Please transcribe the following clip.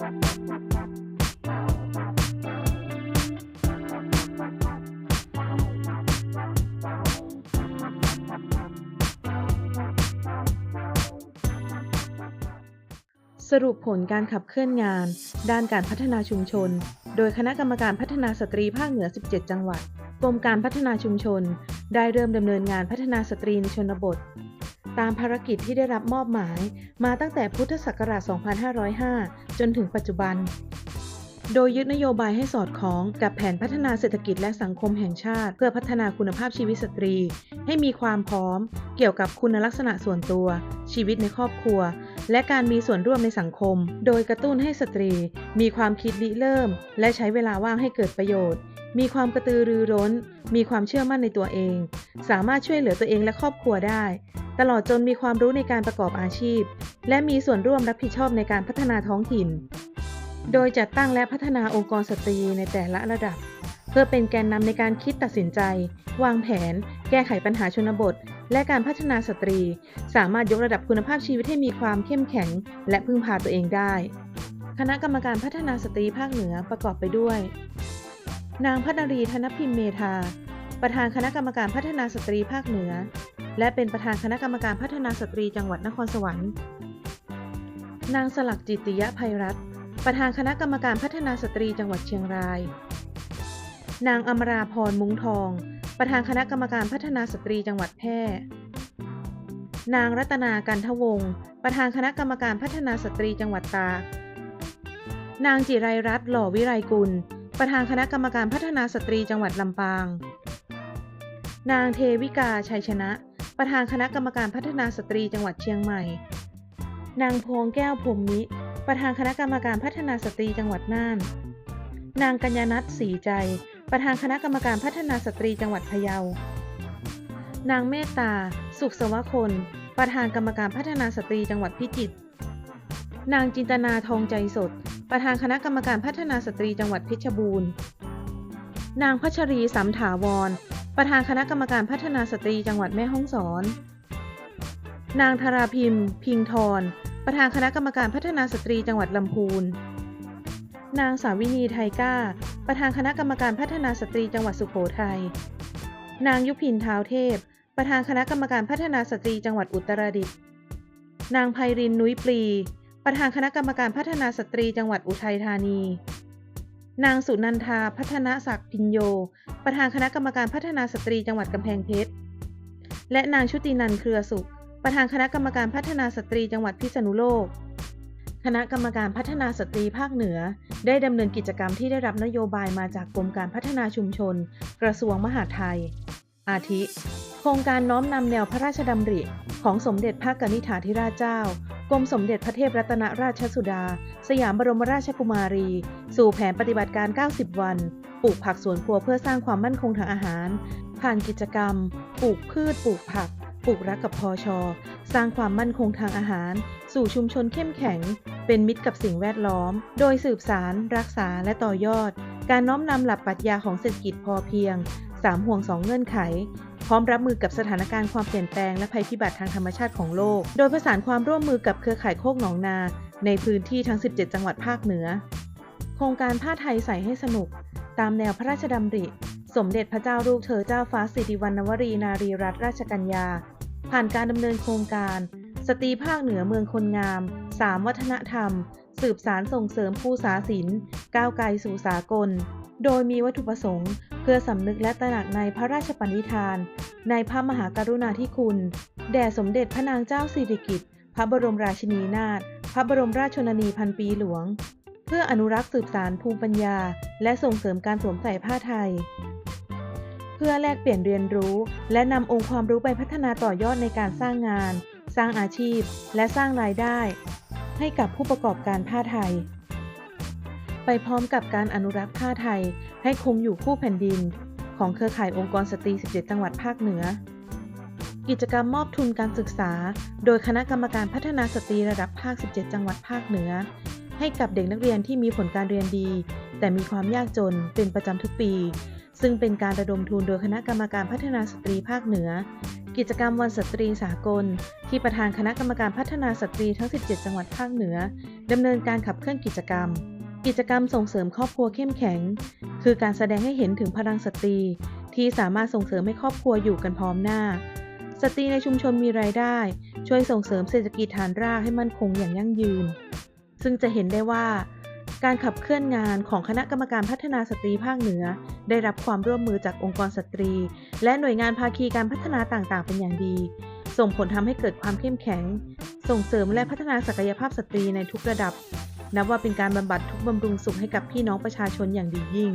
สรุปผลการขับเคลื่อนงาน ด้านการพัฒนาชุมชน โดยคณะกรรมการพัฒนาสตรีภาคเหนือ 17 จังหวัด กรมการพัฒนาชุมชน ได้เริ่มดำเนินงานพัฒนาสตรีในชนบท ตามภารกิจที่ได้รับมอบหมายมาตั้งแต่พุทธศักราช 2505 จนถึงปัจจุบัน โดยยึดนโยบายให้สอดคล้องกับแผนพัฒนาเศรษฐกิจและสังคมแห่งชาติ เพื่อพัฒนาคุณภาพชีวิตสตรี ให้มีความพร้อม เกี่ยวกับคุณลักษณะส่วนตัว ชีวิตในครอบครัว และการมีส่วนร่วมในสังคม โดยกระตุ้นให้สตรี มีความคิดริเริ่ม และใช้เวลาว่างให้เกิดประโยชน์มีความกระตือรือร้น มีความเชื่อมั่นในตัวเอง สามารถช่วยเหลือตัวเองและครอบครัวได้ ตลอดจนมีความรู้ในการประกอบอาชีพ และมีส่วนร่วมรับผิดชอบในการพัฒนาท้องถิ่น โดยจัดตั้งและพัฒนาองค์กรสตรีในแต่ละระดับ เพื่อเป็นแกนนำในการคิดตัดสินใจ วางแผน แก้ไขปัญหาชนบท และการพัฒนาสตรี สามารถยกระดับคุณภาพชีวิตให้มีความเข้มแข็ง และพึ่งพาตัวเองได้ คณะกรรมการพัฒนาสตรีภาคเหนือประกอบไปด้วย นางพัฒนรีธนพิมพ์เมธาประธานคณะกรรมการพัฒนาสตรีภาคเหนือ และเป็นประธานคณะกรรมการพัฒนาสตรีจังหวัดนครสวรรค์ นางสลักจิตติยภัยรัตน์ประธานคณะกรรมการพัฒนาสตรีจังหวัดเชียงราย นางอมราพรมุ้งทอง ประธานคณะกรรมการพัฒนาสตรีจังหวัดแพร่ นางรัตนากันทวงศ์ประธานคณะกรรมการพัฒนาสตรีจังหวัดตาก นางจิไรรัตน์หล่อวิไลกุล ประธานคณะกรรมการพัฒนาสตรีจังหวัดลำปาง นางเทวิกาชัยชนะ ประธานคณะกรรมการพัฒนาสตรีจังหวัดเชียงใหม่ นางพวงแก้วพรมมิประธานคณะกรรมการพัฒนาสตรีจังหวัดน่าน นางกัญญานัทศรีใจ ประธานคณะกรรมการพัฒนาสตรีจังหวัดพะเยา นางเมตตา สุขสวคน ประธานกรรมการพัฒนาสตรีจังหวัดพิจิตร นางจินตนาทองใจสด ประธานคณะกรรมการพัฒนาสตรีจังหวัดเพชรบูรณ์ นางพัชรีสัมถาวร ประธานคณะกรรมการพัฒนาสตรีจังหวัดแม่ฮ่องสอน นางธราพิมพ์ พิงทร ประธานคณะกรรมการพัฒนาสตรีจังหวัดลำพูน นางสาวินีไทยก้า ประธานคณะกรรมการพัฒนาสตรีจังหวัดสุโขทัย นางยุพินท้าวเทพ ประธานคณะกรรมการพัฒนาสตรีจังหวัดอุตรดิตถ์ นางไพรินนุ้ยปลี ประธานคณะกรรมการพัฒนาสตรีจังหวัดอุทัยธานี นางสุนันทาพัฒนศักดิ์พินโย ประธานคณะกรรมการพัฒนาสตรีจังหวัดกำแพงเพชร และนางชุตินันเครือสุข ประธานคณะกรรมการพัฒนาสตรีจังหวัดพิษณุโลก คณะกรรมการพัฒนาสตรีภาคเหนือ ได้ดำเนินกิจกรรมที่ได้รับนโยบายมาจากกรมการพัฒนาชุมชน กระทรวงมหาดไทย อาทิ โครงการน้อมนำแนวพระราชดำริ ของสมเด็จพระกนิษฐาธิราชเจ้า กรมสมเด็จพระเทพรัตนราชสุดา สยามบรมราชกุมารี สู่แผนปฏิบัติการ 90 วัน ปลูกผักสวนครัวเพื่อสร้างความมั่นคงทางอาหาร ผ่านกิจกรรม ปลูกพืช ปลูกผัก ปลูกรักกับพอชอ สร้างความมั่นคงทางอาหาร สู่ชุมชนเข้มแข็ง เป็นมิตรกับสิ่งแวดล้อม โดยสืบสาร รักษา และต่อยอด การน้อมนำหลักปรัชญาของเศรษฐกิจพอเพียง 3 ห่วง 2 เงื่อนไข ร้อมรับมือกับสถานการณ์ความเปลี่ยนแปลงและภัยพิบัติทางธรรมชาติของโลก โดยประสานความร่วมมือกับเครือข่ายโคกหนองนา ในพื้นที่ทั้ง 17 จังหวัดภาคเหนือ โครงการผ้าไทยใส่ให้สนุก ตามแนวพระราชดำริ สมเด็จพระเจ้าลูกเธอเจ้าฟ้าสิริวัณณวรีนารีรัตนราชกัญญา ผ่านการดำเนินโครงการ สตรีภาคเหนือเมืองคนงาม 3 วัฒนธรรม สืบสารส่งเสริมผู้สาศิลป์ก้าวไกลสู่สากล โดยมีวัตถุประสงค์ เพื่อสำนึกและตระหนักในพระราชปณิธาน ในพระมหากรุณาธิคุณ แด่สมเด็จพระนางเจ้าสิริกิติ์พระบรมราชินีนาถพระบรมราชชนนีพันปีหลวง เพื่ออนุรักษ์สืบสารภูมิปัญญา และส่งเสริมการสวมใส่ผ้าไทย เพื่อแลกเปลี่ยนเรียนรู้ และนำองค์ความรู้ไปพัฒนาต่อยอดในการสร้างงาน สร้างอาชีพ และสร้างรายได้ ให้กับผู้ประกอบการผ้าไทย ไปพร้อมกับการอนุรักษ์ผ้าไทย ให้คงอยู่คู่แผ่นดิน ของเครือข่ายองค์กรสตรี 17 จังหวัดภาคเหนือ กิจกรรมมอบทุนการศึกษา โดยคณะกรรมการพัฒนาสตรีระดับภาค 17 จังหวัดภาคเหนือ ให้กับเด็กนักเรียนที่มีผลการเรียนดี แต่มีความยากจนเป็นประจำทุกปี ซึ่งเป็นการระดมทุนโดยคณะกรรมการพัฒนาสตรีภาคเหนือ กิจกรรมวันสตรีสากล ที่ประธานคณะกรรมการพัฒนาสตรีทั้ง 17 จังหวัดภาคเหนือดำเนินการขับเคลื่อนกิจกรรม กิจกรรมส่งเสริมครอบครัวเข้มแข็ง คือการแสดงให้เห็นถึงพลังสตรี ที่สามารถส่งเสริมให้ครอบครัวอยู่กันพร้อมหน้า สตรีในชุมชนมีรายได้ ช่วยส่งเสริมเศรษฐกิจฐานรากให้มั่นคงอย่างยั่งยืน ซึ่งจะเห็นได้ว่า การขับเคลื่อนงานของคณะกรรมการพัฒนาสตรีภาคเหนือ ได้รับความร่วมมือจากองค์กรสตรี และหน่วยงานภาคีการพัฒนาต่างๆ เป็นอย่างดี ส่งผลทำให้เกิดความเข้มแข็ง ส่งเสริมและพัฒนาศักยภาพสตรีในทุกระดับ นับว่าเป็นการบำบัดทุกบำรุงสุขให้กับพี่น้องประชาชนอย่างดียิ่ง